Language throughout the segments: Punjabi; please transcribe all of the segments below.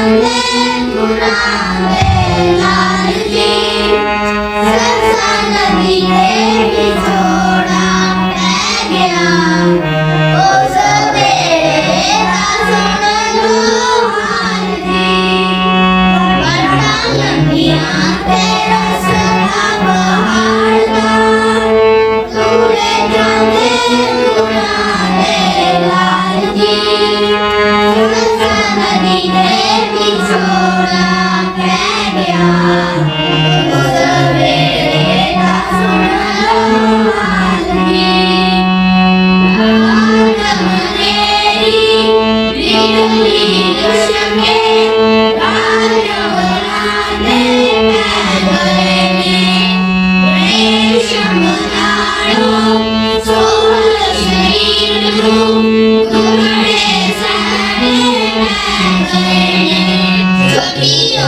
Yeah. you.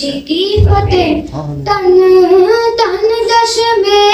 जी की फतेह तन तन दशमे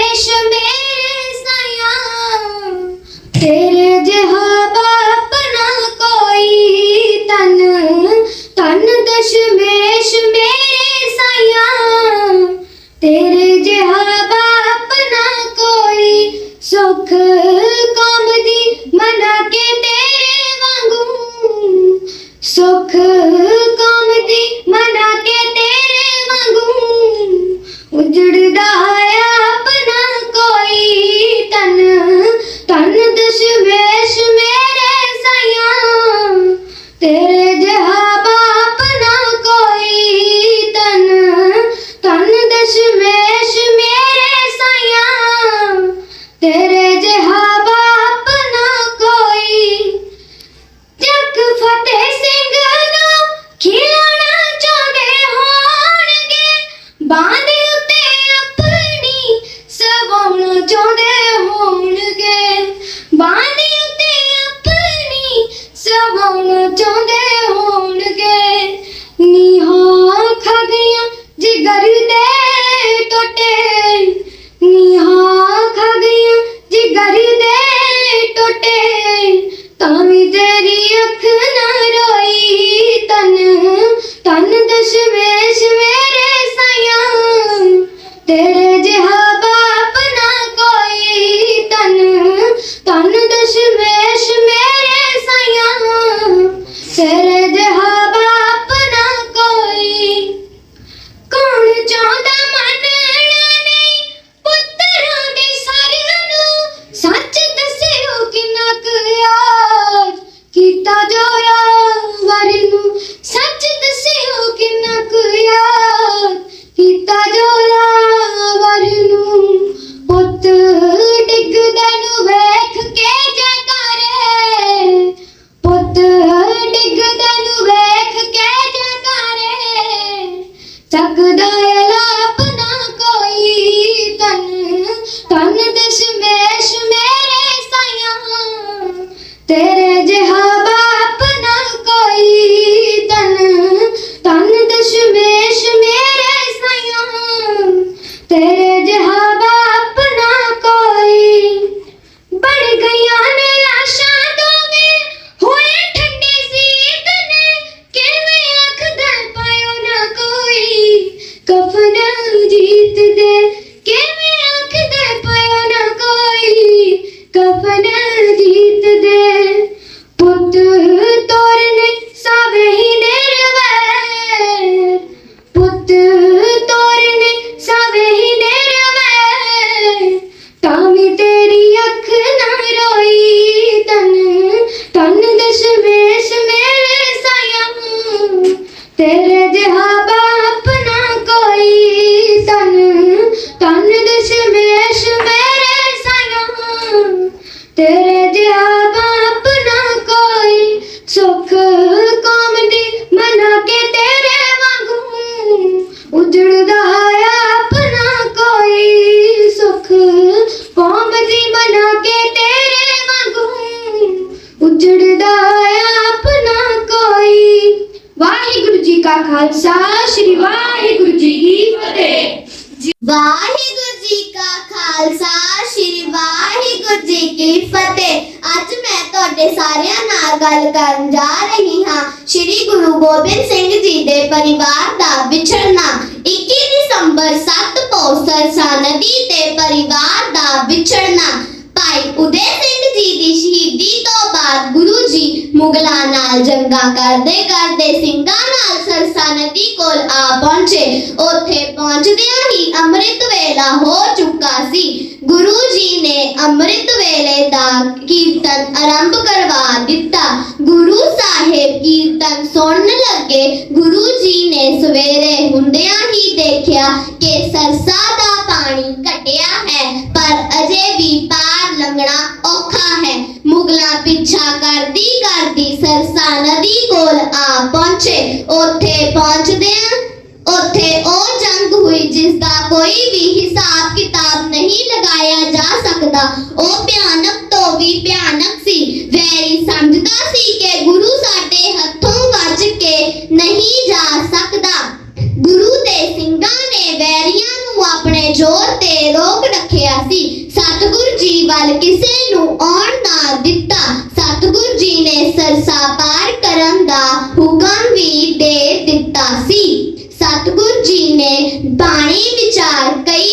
ਕਾ ਖਾਲਸਾ, ਸ੍ਰੀ ਵਾਹਿਗੁਰੂ ਜੀ ਕੀ ਫਤਿਹ। ਵਾਹਿਗੁਰੂ ਜੀ ਕਾ ਖਾਲਸਾ, ਸ੍ਰੀ ਵਾਹਿਗੁਰੂ ਜੀ ਕੀ ਫਤਿਹ। ਅੱਜ ਮੈਂ ਤੁਹਾਡੇ ਸਾਰਿਆਂ ਨਾਲ ਗੱਲ ਕਰਨ ਜਾ ਰਹੀ ਹਾਂ। ਸ੍ਰੀ ਗੁਰੂ ਗੋਬਿੰਦ ਸਿੰਘ ਜੀ ਦੇ ਪਰਿਵਾਰ ਦਾ ਵਿਛੜਨਾ। 21 ਦਸੰਬਰ 7 ਪੌ ਸਰਸਾ ਨਦੀ ਤੇ ਪਰਿਵਾਰ ਦਾ ਵਿਛੜਨਾ। ਭਾਈ ਉਦੇ ਸਿੰਘ ਜੀ ਦੀ ਸ਼ਹੀਦੀ ਤੋਂ ਬਾਅਦ ਗੁਰੂ ਜੀ ਮੁਗਲਾਂ ਨਾਲ ਜੰਗਾਂ ਕਰਦੇ ਕਰਦੇ ਸਿੰਘਾਂ ਨਾਲ ਸਰਸਾ ਨਦੀ ਕੋਲ ਆ ਪਹੁੰਚੇ। ਉੱਥੇ ਪਹੁੰਚਦਿਆਂ ਹੀ ਅੰਮ੍ਰਿਤ ਵੇਲਾ ਹੋ ਚੁੱਕਾ ਸੀ। ਗੁਰੂ ਜੀ ਨੇ ਅੰਮ੍ਰਿਤ ਵੇਲੇ ਦਾ ਕੀਰਤਨ ਆਰੰਭ ਕਰਵਾ ਦਿੱਤਾ। ਗੁਰੂ ਸਾਹਿਬ ਕੀਰਤਨ ਸੁਣਨ ਲੱਗੇ ਗੁਰੂ ਜੀ ਨੇ ਸਵੇਰੇ ਹੁੰਦਿਆਂ ਹੀ ਦੇਖਿਆ ਕਿ ਸਰਸਾ ਦਾ ਪਾਣੀ ਘਟਿਆ ਹੈ, ਪਰ ਅਜੇ ਵੀ ਪਾਰ ਲੰਘਣਾ ਔਖਾ ਹੈ। ਮੁਗਲਾਂ ਪਿੱਛਾ ਕਰਦੀ ਕਰਦੀ ਸਰਸਾ ਨਦੀ ਕੋਲ ਆ ਪਹੁੰਚੇ। ਉੱਥੇ ਪਹੁੰਚਦਿਆਂ ਉੱਥੇ ਉਹ ਜੰਗ ਹੋਈ ਜਿਸ ਦਾ ਕੋਈ ਵੀ ਹਿਸਾਬ ਕਿਤਾਬ ਨਹੀਂ ਲਗਾਇਆ ਜਾ ਸਕਦਾ। ਉਹ ਭਿਆਨਕ ਤੋਂ ਵੀ ਭਿਆਨਕ ਸੀ। ਵੈਰੀ ਸਮਝਦਾ ਸੀ ਕਿ ਗੁਰੂ ਸਾਡੇ ਹੱਥੋਂ ਵੱਜ ਕੇ ਨਹੀਂ ਜਾ ਸਕਦਾ। ਗੁਰੂ ਦੇ ਸਿੰਘਾਂ ਨੇ ਵੈਰੀਆਂ ਨੂੰ ਆਪਣੇ ਜ਼ੋਰ ਤੇ ਰੋਕ ਰੱਖਿਆ ਸੀ। ਸਤਿਗੁਰ ਜੀ ਵੱਲ ਕਿਸੇ ਨੂੰ ਆਉਣ ਨਾ ਦਿੱਤਾ। ਸਤਿਗੁਰ ਜੀ ਨੇ ਸਰਸਾ ਪਾਰ ਕਰਨ ਦਾ ਹੁਕਮ ਵੀ ਦੇ ਦਿੱਤਾ ਸੀ। ਸਤਿਗੁਰ ਜੀ ਨੇ ਬਾਣੀ ਵਿਚਾਰ ਕਈ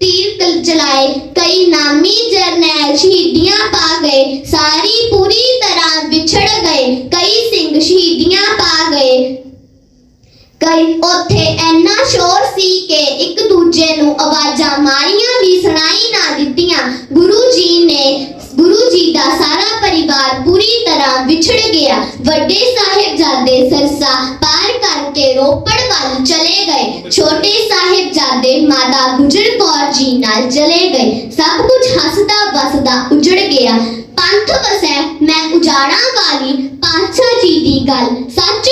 ਤੀਰ ਚਲਾਏ ਕਈ ਨਾਮੀ ਜਰਨੈਲ ਸ਼ਹੀਦੀਆਂ ਪਾ ਗਏ, ਸਾਰੀ ਪੂਰੀ ਤਰ੍ਹਾਂ ਵਿਛੜ ਗਏ ਕਈ ਸਿੰਘ ਸ਼ਹੀਦੀਆਂ ਪਾ ਗਏ ਕਈ ਉੱਥੇ ਇੰਨਾ ਸ਼ੋਰ ਸੀ ਕਿ ਇੱਕ ਦੂਜੇ ਨੂੰ ਆਵਾਜ਼ਾਂ ਮਾਰੀਆਂ ਵੀ ਸੁਣਾਈ ਨਾ ਦਿੱਤੀਆਂ। ਗੁਰੂ ਜੀ ਨੇ, ਗੁਰੂ ਜੀ ਦਾ ਸਾਰਾ ਪਰਿਵਾਰ ਪੂਰੀ ਤਰ੍ਹਾਂ ਵਿਛੜ ਗਿਆ। ਵੱਡੇ ਸਾਹਿਬਜ਼ਾਦੇ ਸਰਸਾ ਪਾਰ ਕਰਕੇ ਰੋਪੜ ਵੱਲ ਚਲੇ ਗਏ। ਛੋਟੇ ਸਾਹਿਬਜ਼ਾਦੇ ਮਾਤਾ ਗੁਜਰ ਕੌਰ ਜੀ ਨਾਲ ਚਲੇ ਗਏ। ਸਭ ਕੁਝ ਹੱਸਦਾ ਵਸਦਾ ਉਜੜ ਗਿਆ। ਪੰਥ ਵਸੈ, ਮੈਂ ਉਜਾੜਾਂ ਵਾਲੀ ਪਾਤਸ਼ਾਹ ਜੀ ਦੀ ਗੱਲ। ਸੱਚ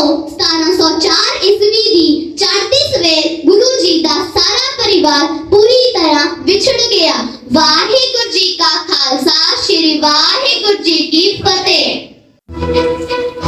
ਆਓ 1704 ਈਸਵੀ ਦੀ ਚੜ੍ਹਦੀ ਸਵੇਰ ਗੁਰੂ ਜੀ ਦਾ ਸਾਰਾ ਪਰਿਵਾਰ ਪੂਰੀ ਤਰ੍ਹਾਂ ਵਿਛੜ ਗਿਆ। ਵਾਹਿਗੁਰੂ ਜੀ ਕਾ ਖਾਲਸਾ, ਸ੍ਰੀ ਵਾਹਿਗੁਰੂ ਜੀ ਕੀ ਫਤਿਹ।